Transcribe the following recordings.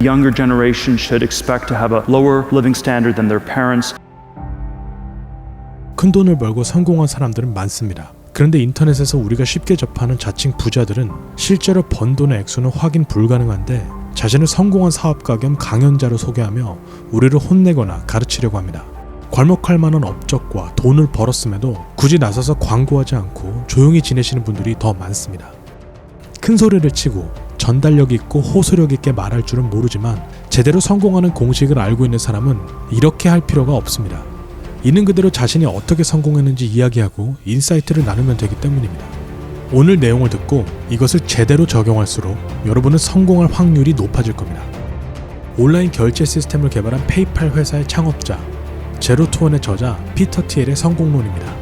Younger generation should expect to have a lower living standard than their parents. 큰 돈을 벌고 성공한 사람들은 많습니다. 그런데 인터넷에서 우리가 쉽게 접하는 자칭 부자들은 실제로 번 돈의 액수는 확인 불가능한데 자신을 성공한 사업가 겸 강연자로 소개하며 우리를 혼내거나 가르치려고 합니다. 괄목할 만한 업적과 돈을 벌었음에도 굳이 나서서 광고하지 않고 조용히 지내시는 분들이 더 많습니다. 큰 소리를 치고 전달력 있고 호소력 있게 말할 줄은 모르지만 제대로 성공하는 공식을 알고 있는 사람은 이렇게 할 필요가 없습니다. 있는 그대로 자신이 어떻게 성공했는지 이야기하고 인사이트를 나누면 되기 때문입니다. 오늘 내용을 듣고 이것을 제대로 적용할수록 여러분은 성공할 확률이 높아질 겁니다. 온라인 결제 시스템을 개발한 페이팔 회사의 창업자 제로투원의 저자 피터 티엘의 성공론입니다.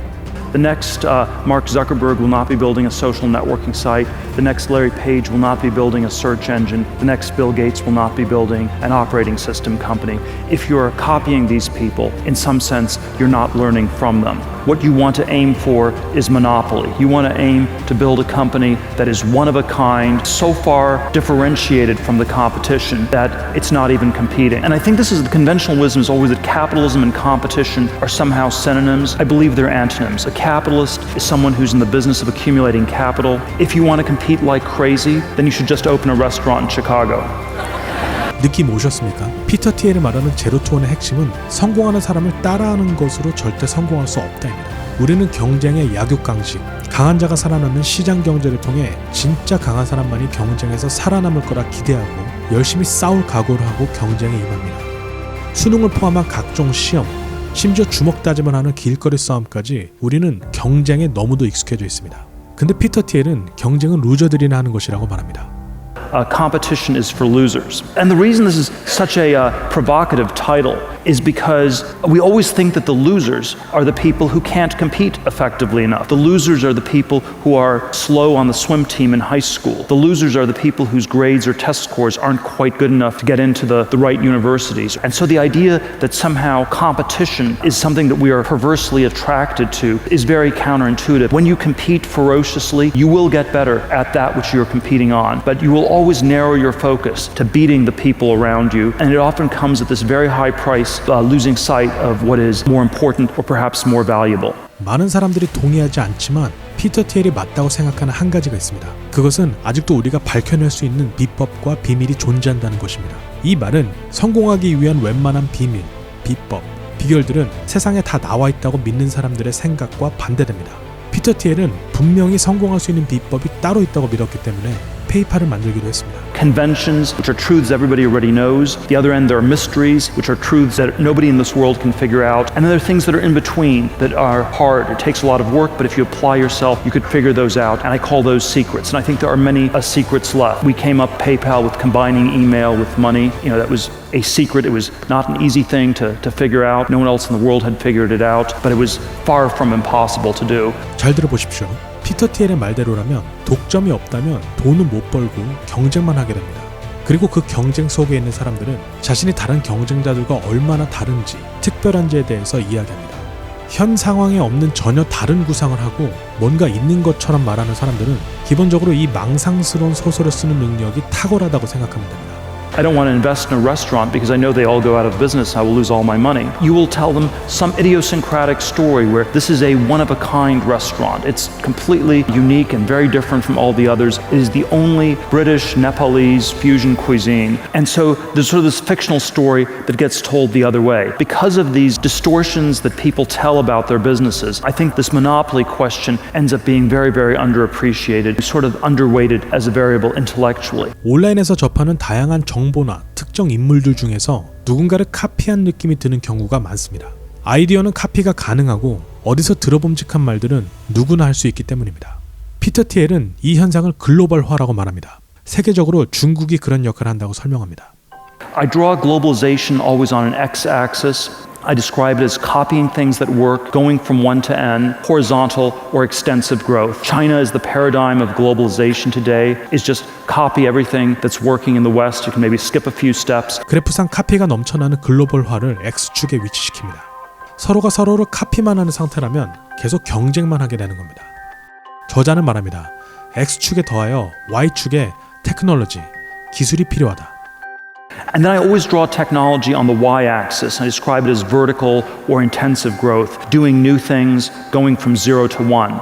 The next uh, Mark Zuckerberg will not be building a social networking site. The next Larry Page will not be building a search engine. The next Bill Gates will not be building an operating system company. If you're copying these people, in some sense, you're not learning from them What you want to aim for is monopoly. You want to aim to build a company that is one of a kind, so far differentiated from the competition that it's not even competing. And I think this is the conventional wisdom is always that capitalism and competition are somehow synonyms. I believe they're antonyms. A capitalist is someone who's in the business of accumulating capital. If you want to compete like crazy, then you should just open a restaurant in Chicago. 느낌 오셨습니까? 피터 티엘이 말하는 제로투원의 핵심은 성공하는 사람을 따라하는 것으로 절대 성공할 수 없다입니다. 우리는 경쟁의 약육강식, 강한 자가 살아남는 시장 경제를 통해 진짜 강한 사람만이 경쟁에서 살아남을 거라 기대하고 열심히 싸울 각오를 하고 경쟁에 임합니다. 수능을 포함한 각종 시험, 심지어 주먹 다짐을 하는 길거리 싸움까지 우리는 경쟁에 너무도 익숙해져 있습니다. 근데 피터 티엘은 경쟁은 루저들이나 하는 것이라고 말합니다. Uh, competition is for losers. And the reason this is such a uh, provocative title is because we always think that the losers are the people who can't compete effectively enough. The losers are the people who are slow on the swim team in high school. The losers are the people whose grades or test scores aren't quite good enough to get into the, the right universities. And so the idea that somehow competition is something that we are perversely attracted to is very counterintuitive. When you compete ferociously, you will get better at that which you're competing on, but you will always narrow your focus to beating the people around you. And it often comes at this very high price, uh, losing sight of what is more important or perhaps more valuable. 많은 사람들이 동의하지 않지만 피터 티엘이 맞다고 생각하는 한 가지가 있습니다. 그것은 아직도 우리가 밝혀낼 수 있는 비법과 비밀이 존재한다는 것입니다. 이 말은 성공하기 위한 웬만한 비밀, 비법, 비결들은 세상에 다 나와 있다고 믿는 사람들의 생각과 반대됩니다. 피터 티엘은 분명히 성공할 수 있는 비법이 따로 있다고 믿었기 때문에 페이팔을 만들기로 했습니다. Conventions, which are truths everybody already knows. The other end, there are mysteries, which are truths that nobody in this world can figure out. And then there are things that are in between that are hard. It takes a lot of work, but if you apply yourself, you could figure those out. And I call those secrets. And I think there are many uh, secrets left. We came up PayPal with combining email with money. You know, that was a secret. It was not an easy thing to, to figure out. No one else in the world had figured it out, but it was far from impossible to do. 잘 들어보십시오. 피터 티엘의 말대로라면 독점이 없다면 돈은 못 벌고 경쟁만 하게 됩니다. 그리고 그 경쟁 속에 있는 사람들은 자신이 다른 경쟁자들과 얼마나 다른지, 특별한지에 대해서 이야기합니다. 현 상황에 없는 전혀 다른 구상을 하고 뭔가 있는 것처럼 말하는 사람들은 기본적으로 이 망상스러운 소설을 쓰는 능력이 탁월하다고 생각하면 됩니다. I don't want to invest in a restaurant because I know they all go out of business. I will lose all my money. You will tell them some idiosyncratic story where this is a one of a kind restaurant. It's completely unique and very different from all the others. It is the only British Nepalese fusion cuisine. And so there's sort of this fictional story that gets told the other way. Because of these distortions that people tell about their businesses, I think this monopoly question ends up being very, very underappreciated, sort of underweighted as a variable intellectually. 온라인에서 접하는 다양한 정 보나 특정 인물들 중에서 누군가를 카피한 느낌이 드는 경우가 많습니다. 아이디어는 카피가 가능하고 어디서 들어봄직한 말들은 누구나 할 수 있기 때문입니다. 피터 티엘은 이 현상을 글로벌화라고 말합니다. 세계적으로 중국이 그런 역할을 한다고 설명합니다. I draw globalization always on an x axis. I describe it as copying things that work, going from one to n, horizontal or extensive growth. China is the paradigm of globalization today, is just copy everything that's working in the West. You can maybe skip a few steps. 그래프상 카피가 넘쳐나는 글로벌화를 X축에 위치시킵니다. 서로가 서로를 카피만 하는 상태라면 계속 경쟁만 하게 되는 겁니다. 저자는 말합니다. X축에 더하여 Y축에 테크놀로지, 기술이 필요하다. And then I always draw technology on the y axis. I describe it as vertical or intensive growth, doing new things, going from zero to one.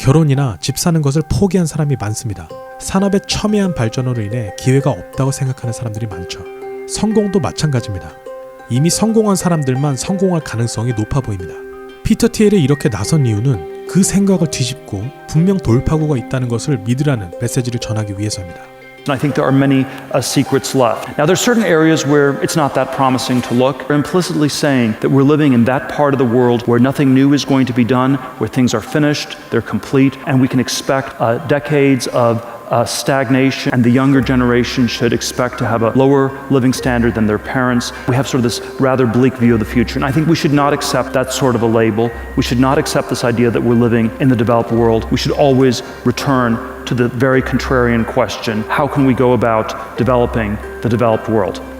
결혼이나 집 사는 것을 포기한 사람이 많습니다. 산업의 첨예한 발전으로 인해 기회가 없다고 생각하는 사람들이 많죠. 성공도 마찬가지입니다. 이미 성공한 사람들만 성공할 가능성이 높아 보입니다. 피터 티엘이 이렇게 나선 이유는 그 생각을 뒤집고 분명 돌파구가 있다는 것을 믿으라는 메시지를 전하기 위해서입니다. And I think there are many uh, secrets left. Now, there's certain areas where it's not that promising to look. We're implicitly saying that we're living in that part of the world where nothing new is going to be done, where things are finished, they're complete, and we can expect uh, decades of uh, stagnation, and the younger generation should expect to have a lower living standard than their parents. We have sort of this rather bleak view of the future, and I think we should not accept that sort of a label. We should not accept this idea that we're living in the developed world. We should always return to the very contrarian question how can we go about developing the developed world?